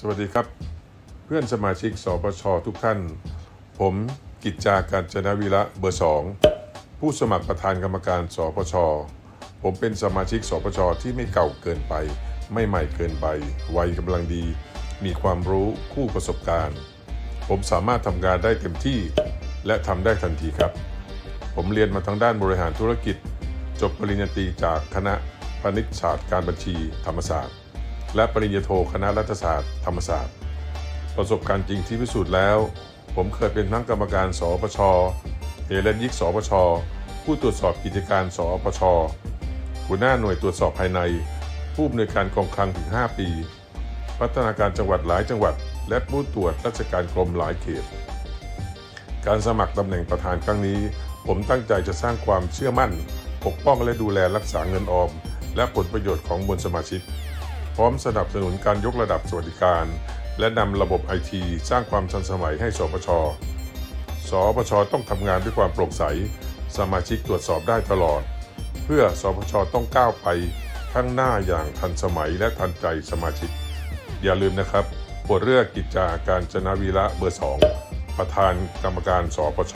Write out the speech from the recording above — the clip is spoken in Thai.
สวัสดีครับ เพื่อนสมาชิกสปชทุกท่าน ผมกิจจาการจนวีระเบอร์สองผู้สมัครประธานกรรมการสปชผมเป็นสมาชิกสปชที่ไม่เก่าเกินไป ไม่ใหม่เกินไป วัยกำลังดี มีความรู้คู่ประสบการณ์ ผมสามารถทำงานได้เต็มที่ และทำได้ทันทีครับ ผมเรียนมาทางด้านบริหารธุรกิจ จบปริญญาตรีจากคณะพาณิชยศาสตร์การบัญชีธรรมศาสตร์ และปริญญาโทคณะรัฐศาสตร์ธรรมศาสตร์ ประสบการณ์จริงที่พิสูจน์แล้ว ผมเคยเป็นทั้งกรรมการสปชเฮเลนยิกสปช ผู้ตรวจสอบกิจการสปช หัวหน้าหน่วยตรวจสอบภายใน ผู้อำนวยการกองคลังถึง 5 ปี พัฒนาการจังหวัดหลายจังหวัด และผู้ตรวจราชการกรมหลายเขต การสมัครตำแหน่งประธานครั้งนี้ ผมตั้งใจจะสร้างความเชื่อมั่น ปกป้องและดูแลรักษาเงินออม และผลประโยชน์ของมวลสมาชิก ร้อมสนับสนุนการยกระดับสวัสดิการ และนำระบบไอทีสร้างความทันสมัยให้สปช สปชต้องทำงานด้วยความโปร่งใส สมาชิกตรวจสอบได้ตลอด เพื่อสปชต้องก้าวไปข้างหน้าอย่างทันสมัยและทันใจสมาชิก อย่าลืมนะครับบทเลือกกิจจาการจนาวีระเบอร์สองประธานกรรมการสปช